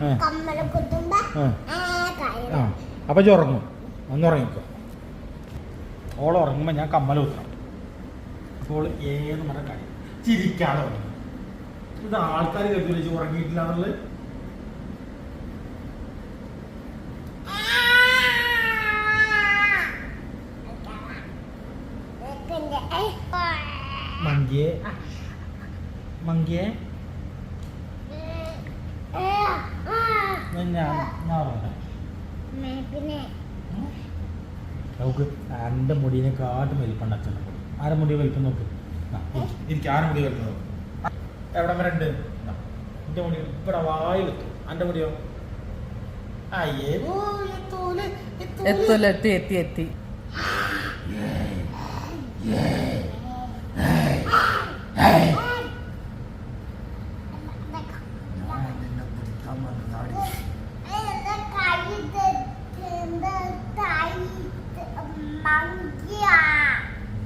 കമ്മല കുത്തുമ്പോ ആ. അപ്പം ഉറങ്ങും. ഒന്ന് ഉറങ്ങിക്കോ. ഓൾ ഉറങ്ങുമ്പോൾ ഞാൻ കമ്മല കുത്തണം അപ്പോൾ ഏത് മരം കളി ചിരിക്കാതെ ഉറങ്ങും. ഇത് ആൾക്കാർ കരുതി ഉറങ്ങിയിട്ടില്ല എന്നുള്ളത്. മങ്കിയെ. മങ്കിയെ. നമുക്ക് എന്റെ മുടീനെ കാട്ടും വലിപ്പുണ്ട് അച്ഛന്റെ മുടി. ആരെ മുടി വലിപ്പം നോക്ക്? എനിക്ക് ആരെ മുടി വലിപ്പം നോക്ക്? എവിടെ വരെ ഉണ്ട്? എന്റെ മുടി ഇവിടെ വായിലെത്തും എന്റെ മുടിയോ? എത്തൂല, എത്തി എത്തി എത്തി നിന്നെ പിടിക്കാൻ വന്നതാടി.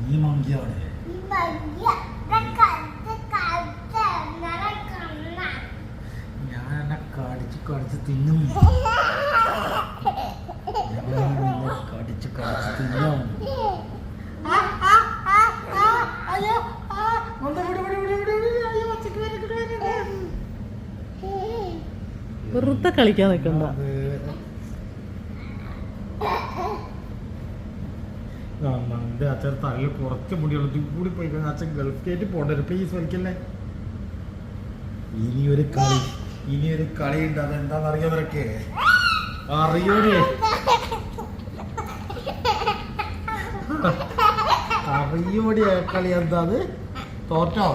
നീ മങ്കിയാണ് ഞാൻ എന്നെ കടിച്ച് തിന്നും. കടിച്ച് കടിച്ച് തിന്നും. വെറുതെ കളിക്കാൻ നിൽക്കണ്ട. നമ്മുടെ അച്ഛൻ തലയിൽ കുറച്ച് മുടിയുള്ള. കൂടി പോയി കഴിഞ്ഞാൽ അച്ഛൻ ഗൾഫ് കയറ്റി പോകണ്ട പ്ലീസ് വലിക്കല്ലേ? ഇനി ഒരു കളി. ഇനി ഒരു കളിയുണ്ട്. അതെന്താന്ന് അറിയോ നിനക്ക്? അറിയൂലേ അറിയൂടി കളി കളി എന്താത് തോറ്റോ?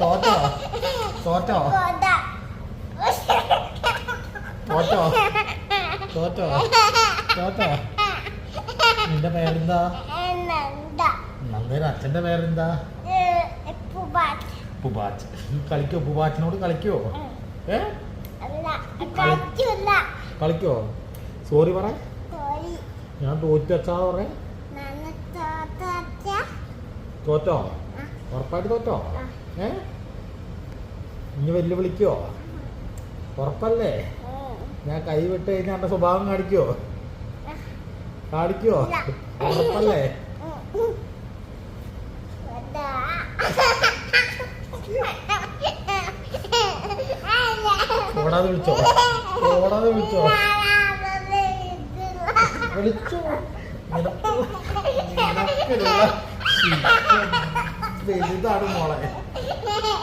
തോറ്റോ? തോറ്റോ? തോറ്റോ? തോറ്റോ? തോറ്റോ? നിന്റെ പേരെന്താ? നന്ദന. അച്ഛന്റെ പേരെന്താ? പുബാച്ച് കളിക്കോ? പുബാച്ചിനോട് കളിക്കോ? കളിക്കോ? സോറി പറ. ഞാൻ തോറ്റു അച്ഛാ പറ. തോറ്റോ ഉറപ്പായിട്ട് തോറ്റോ? ഏ? ഇനി വെല്ലുവിളിക്കോ? ഉറപ്പല്ലേ? ഞാൻ കൈ വിട്ട് കഴിഞ്ഞാൽ എന്റെ സ്വഭാവം കാണിക്കോ? കാണിക്കോ? ഉറപ്പല്ലേ? ഓടാതെ വിളിച്ചോ? ഓടാതെ വിളിച്ചോ? വിളിച്ചോ? വലുതാണ് മോളെ.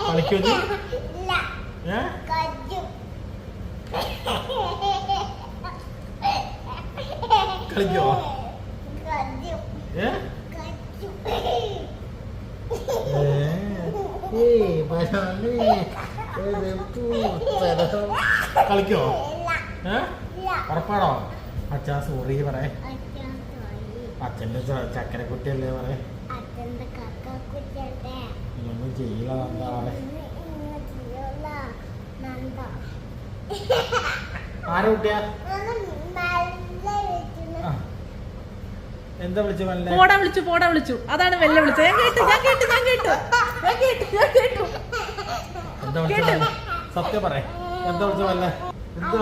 കളിക്കോ ഏ ഏ? കളിക്കോ? ഏ? ഏ? പരാളി കളിക്കോ? ഉറപ്പാണോ? അച്ഛാ സോറി പറയേ. അച്ഛന്റെ ചക്കര കുട്ടിയല്ലേ പറേ അച്ഛന്റെ കക്ക കുറ്റട്ടെ ഇതൊന്നും ചെയ്യില്ല എന്താ ആരെ കുട്ടിയാ. എന്താ വിളിച്ചു മല്ലേ? പോടാ വിളിച്ചു പോടാ വിളിച്ചു. അതാണ് വെല്ല വിളിച്ചത്. ഞാൻ കേട്ടു ഞാൻ കേട്ടു ഞാൻ കേട്ടു. ഞാൻ കേട്ടു ഞാൻ കേട്ടു. എന്താ വിളിച്ചത്? സത്യം പറ. എന്താ വിളിച്ചു മല്ലേ എന്താ?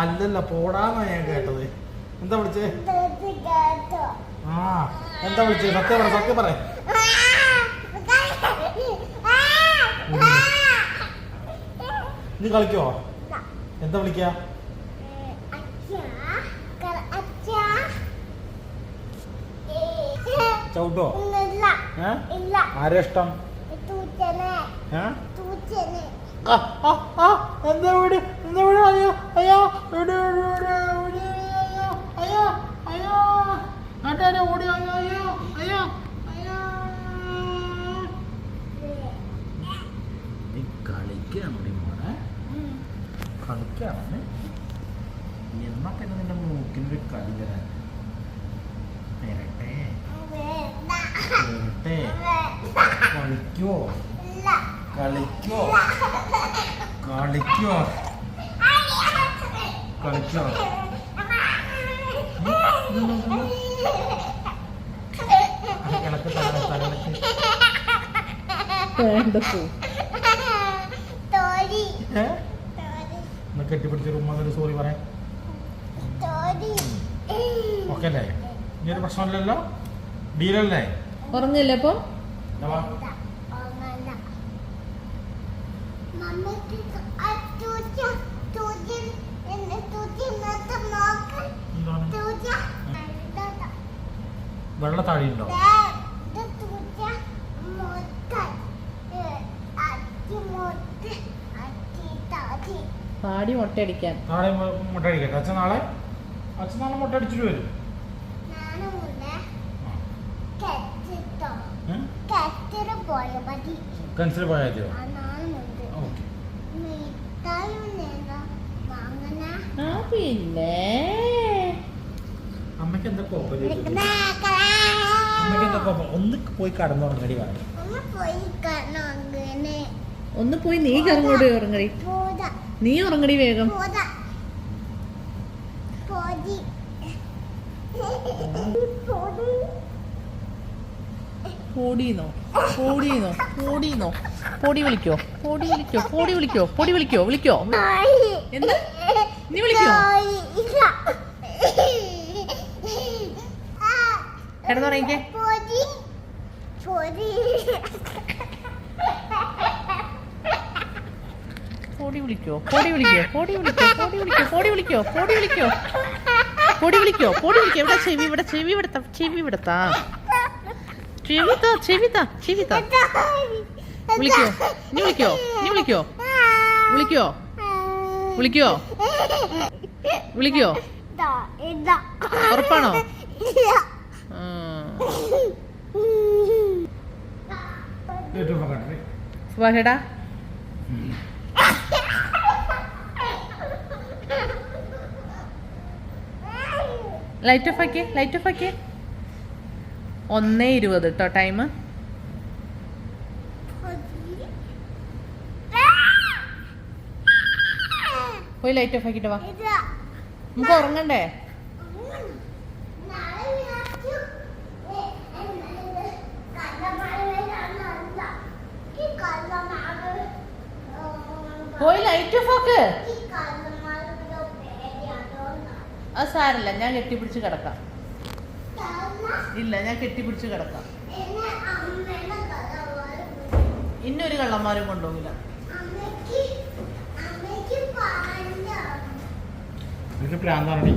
അല്ലല്ല പോടാന്നാ ഞാൻ കേട്ടത്. എന്താ വിളിച്ചേ? ആ എന്താ വിളിച്ചേ? സത്യം പറ സത്യം പറ. നീ കളിക്കോ? എന്താ വിളിക്ക? ചവിട്ടോ? ഏ? ആരെ ഇഷ്ടം? എന്താ വീട് എന്താ വീട് അയ്യോ അയ്യോ വീട് വീട് വീട് അയ്യോ അയ്യോ അയ്യോ. നാട്ടുകാരെ ഓടി അയ്യോ അയ്യോ അയ്യോ. അയ്യോ നീ കളിക്കാണോടി മോനെ കളിക്കാണ്. എന്നാ പിന്നെ നിന്റെ മൂക്കിനൊരു കളി തരാൻ? തരട്ടെ കളിക്കോ? കളിക്കോ? കളിക്കോ? കളിക്കോ? കെട്ടിപ്പിടിച്ച റൂം സോറി പറയാം. ഓക്കെ അല്ലേ? ഇനി ഒരു പ്രശ്നമില്ലല്ലോ? ഡീലല്ലേ ഉറങ്ങില്ല അപ്പം വെള്ള താഴെയുണ്ടോ പാടി മുട്ടയടിക്കാൻ നാളെ മുട്ടയടിക്കാം അച്ഛൻ നാളെ അച്ഛൻ നാളെ മുട്ടയടിച്ചിട്ട് വരും. കൺസിഡർ പോയാൽ മതിയോ? ആ പിന്നെ? അമ്മയ്ക്ക് എന്താ കോപ്പം അമ്മയ്ക്ക് എന്താ കോപ്പം ഒന്ന് പോയി കടന്നുറങ്ങടി വാ. ഒന്ന് പോയി കാണാം അങ്ങനെ ഒന്ന് പോയി നീ കറങ്ങോട് ഉറങ്ങടി. നീ ഉറങ്ങടി വേഗം. പോതാ. പൊടിന്നോ ഓടിയെന്നോ ഓടിയെന്നോ പൊടി വിളിക്കോ പൊടി വിളിക്കോ പൊടി വിളിക്കോ പൊടി വിളിക്കോ വിളിക്കോ എന്താ? നീ വിളിക്കോ? പൊടി വിളിക്കോ പൊടി വിളിക്കോ പൊടി വിളിക്കോ പൊടി വിളിക്കോ പൊടി വിളിക്കോ പൊടി വിളിക്കോ പൊടി വിളിക്കോ പൊടി വിളിക്കോ ഇവിടെ ചെവി ഇവിടെ ചെവി ഇവിടുത്ത ചെവി ഇവിടുത്താ ചെവിത ചെവിത ചെവിത വിളിക്കോ? നീ വിളിക്കോ? നീ വിളിക്കോ? വിളിക്കോ? വിളിക്കോ? വിളിക്കോ? ഉറപ്പാണോ? സുഭാഷേടാ ലൈറ്റ് ഓഫ് ആക്കിയേ ലൈറ്റ് ഓഫ് ആക്കിയേ. ഒന്നേ ഇരുപത് കേട്ടോ ടൈം പോയി ലൈറ്റ് ഓഫ് ആക്കിട്ട് വാ. നമുക്ക് ഉറങ്ങണ്ടേ? പോയി ലൈറ്റ് ഓഫ് ആക്ക്. അത് സാരല്ല ഞാൻ കെട്ടിപ്പിടിച്ച് കിടക്കാം. ഇല്ല ഞാൻ കെട്ടിപ്പിടിച്ച് കിടക്കാം. ഇന്നൊരു കള്ളന്മാരും കൊണ്ടുപോകില്ല. എനിക്ക് പ്രാന്താണേ